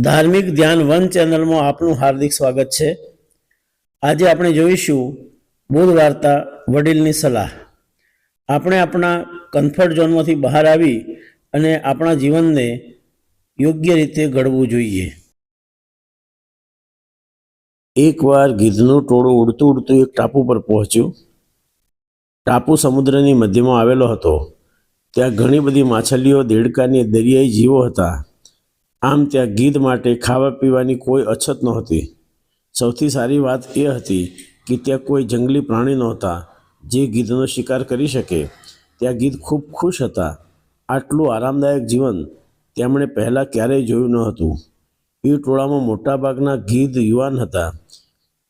ધાર્મિક ધ્યાન વન ચેનલમાં આપનું હાર્દિક સ્વાગત છે. આજે આપણે જોઈશું બુધ વાર્તા વડીલની સલાહ. આપણે આપણા કમ્ફર્ટ ઝોનમાંથી બહાર આવી અને આપણા જીવનને યોગ્ય રીતે ઘડવું જોઈએ. એકવાર ગીધનું ટોળું ઉડતું ઉડતું એક ટાપુ પર પહોંચ્યું. ટાપુ સમુદ્રની મધ્યમાં આવેલો હતો. ત્યાં ઘણી બધી માછલીઓ, દેડકાની દરિયાઈ જીવો હતા. આમ ત્યાં ગીધ માટે ખાવા પીવાની કોઈ અછત નહોતી. સૌથી સારી વાત એ હતી કે ત્યાં કોઈ જંગલી પ્રાણી નહોતા જે ગીધનો શિકાર કરી શકે. ત્યાં ગીધ ખૂબ ખુશ હતા. આટલું આરામદાયક જીવન તેમણે પહેલાં ક્યારેય જોયું ન હતું. એ ટોળામાં મોટાભાગના ગીધ યુવાન હતા.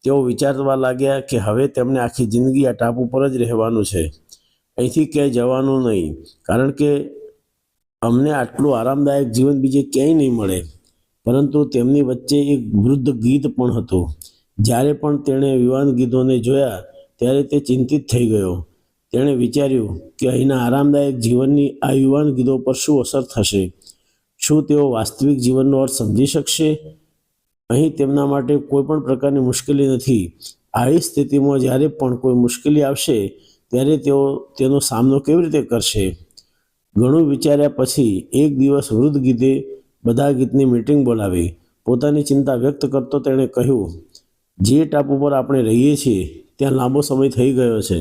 તેઓ વિચારવા લાગ્યા કે હવે તેમને આખી જિંદગી આ ટાપુ પર જ રહેવાનું છે. અહીંથી ક્યાંય જવાનું નહીં, કારણ કે અમને આટલું આરામદાયક જીવન બીજે ક્યાંય નહીં મળે. પરંતુ તેમની વચ્ચે એક વૃદ્ધ ગીધ પણ હતું. જ્યારે પણ તેણે વિવાન ગીધોને જોયા, ત્યારે તે ચિંતિત થઈ ગયો. તેણે વિચાર્યું કે અહીંના આરામદાયક જીવનની આ યુવાન ગીધો પર શું અસર થશે? શું તેઓ વાસ્તવિક જીવનનો અર્થ સમજી શકશે? અહીં તેમના માટે કોઈ પણ પ્રકારની મુશ્કેલી નથી. આવી સ્થિતિમાં જ્યારે પણ કોઈ મુશ્કેલી આવશે, ત્યારે તેઓ તેનો સામનો કેવી રીતે કરશે? ઘણું વિચાર્યા પછી એક દિવસ વૃદ્ધ ગીતે બધા ગીતની મીટિંગ બોલાવી. પોતાની ચિંતા વ્યક્ત કરતો તેણે કહ્યું, જે ટાપુ પર આપણે રહીએ છીએ, ત્યાં લાંબો સમય થઈ ગયો છે.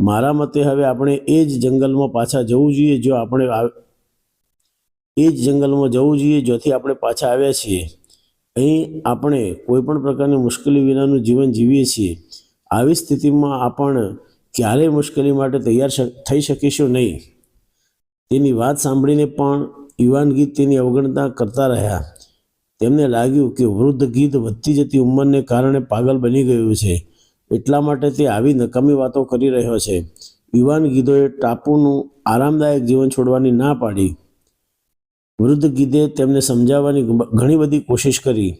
મારા મતે હવે આપણે એ જ જંગલમાં પાછા જવું જોઈએ જો આપણે એ જ જંગલમાં જવું જોઈએ જ્યાંથી આપણે પાછા આવ્યા છીએ. અહીં આપણે કોઈપણ પ્રકારની મુશ્કેલી વિનાનું જીવન જીવીએ છીએ. આવી સ્થિતિમાં આપણે ક્યારેય મુશ્કેલી માટે તૈયાર થઈ શકીશું નહીં. તેની વાત સાંભળીને પણ યુવાન ગીત તેની અવગણના કરતા રહ્યા. તેમને લાગ્યું કે વૃદ્ધ ગીત વધતી જતી ઉંમરને કારણે પાગલ બની ગયું છે. એટલા માટે તે આવી નકામી વાતો કરી રહ્યો છે. યુવાન ગીધોએ ટાપુનું આરામદાયક જીવન છોડવાની ના પાડી. વૃદ્ધ ગીધે તેમને સમજાવવાની ઘણી બધી કોશિશ કરી.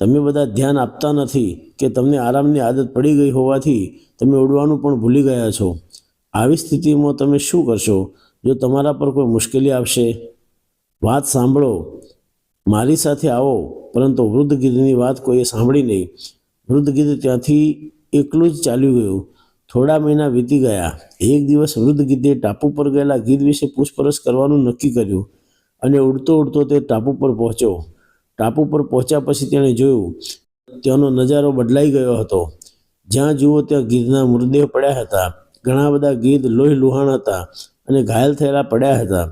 તમે બધા ધ્યાન આપતા નથી કે તમને આરામની આદત પડી ગઈ હોવાથી તમે ઉડવાનું પણ ભૂલી ગયા છો. આવી સ્થિતિમાં તમે શું કરશો? જો તમારા પર કોઈ મુશ્કેલી આવશે, વાત સાંભળો. મારી સાથે આવો. પરંતુ વૃદ્ધ ગીધની વાત કોઈએ સાંભળી નહીં. વૃદ્ધ ગીધ ત્યાંથી એકલું જ ચાલ્યું ગયું. થોડા મહિના વીતી ગયા. એક દિવસ વૃદ્ધ ગીધે ટાપુ પર ગયેલા ગીધ વિશે પૂછપરછ કરવાનું નક્કી કર્યું અને ઉડતો ઉડતો તે ટાપુ પર પહોંચ્યો. ટાપુ પર પહોંચ્યા પછી તેણે જોયું, ત્યાંનો નજારો બદલાઈ ગયો હતો. જ્યાં જુઓ ત્યાં ગીધના મૃતદેહ પડ્યા હતા. ઘણા બધા ગીધ લોહી લુહાણ હતા. અને ઘાયલ થયેલા પડ્યા હતા.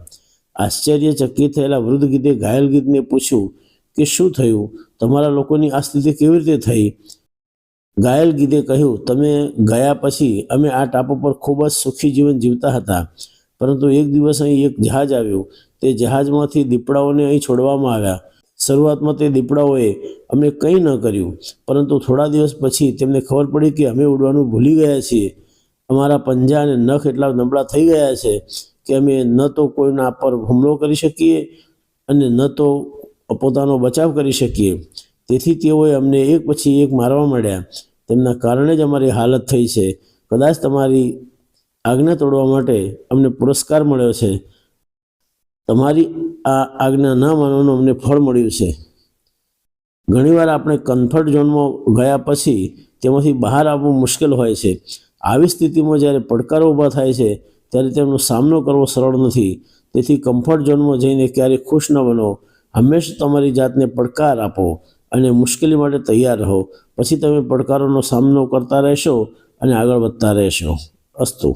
આશ્ચર્યચકિત થયેલા વૃદ્ધ ગીતે ઘાયલ ગીતને પૂછ્યું કે શું થયું? તમારા લોકોની આ સ્થિતિ કેવી રીતે થઈ? ઘાયલ ગીતે કહ્યું, તમે ગયા પછી અમે આ ટાપુ પર ખૂબ જ સુખી જીવન જીવતા હતા. પરંતુ એક દિવસ અહીં એક જહાજ આવ્યું. તે જહાજમાંથી દીપડાઓને અહીં છોડવામાં આવ્યા. શરૂઆતમાં તે દીપડાઓએ અમને કંઈ ન કર્યું. પરંતુ થોડા દિવસ પછી તેમને ખબર પડી કે અમે ઉડવાનું ભૂલી ગયા છીએ. અમારા પંજા અને નખ એટલા નબળા થઈ ગયા છે કે અમે ન તો કોઈના પર હુમલો કરી શકીએ અને ન તો પોતાનો બચાવ કરી શકીએ. તેથી તેઓએ અમને એક પછી એક મારવા માંડ્યા. તેમના કારણે જ અમારી હાલત થઈ છે. કદાચ તમારી આજ્ઞા તોડવા માટે અમને પુરસ્કાર મળ્યો છે. તમારી આ આજ્ઞા ન માનવાનું અમને ફળ મળ્યું છે. ઘણીવાર આપણે કમ્ફર્ટ ઝોનમાં ગયા પછી તેમાંથી બહાર આવવું મુશ્કેલ હોય છે. આવી સ્થિતિમાં જ્યારે પડકારો ઊભા થાય છે, ત્યારે તેમનો સામનો કરવો સરળ નથી. તેથી કમ્ફર્ટ ઝોનમાં જઈને ક્યારેય ખુશ ન બનો. હંમેશા તમારી જાતને પડકાર આપો અને મુશ્કેલી માટે તૈયાર રહો. પછી તમે પડકારોનો સામનો કરતા રહેશો અને આગળ વધતા રહેશો. અસ્તુ.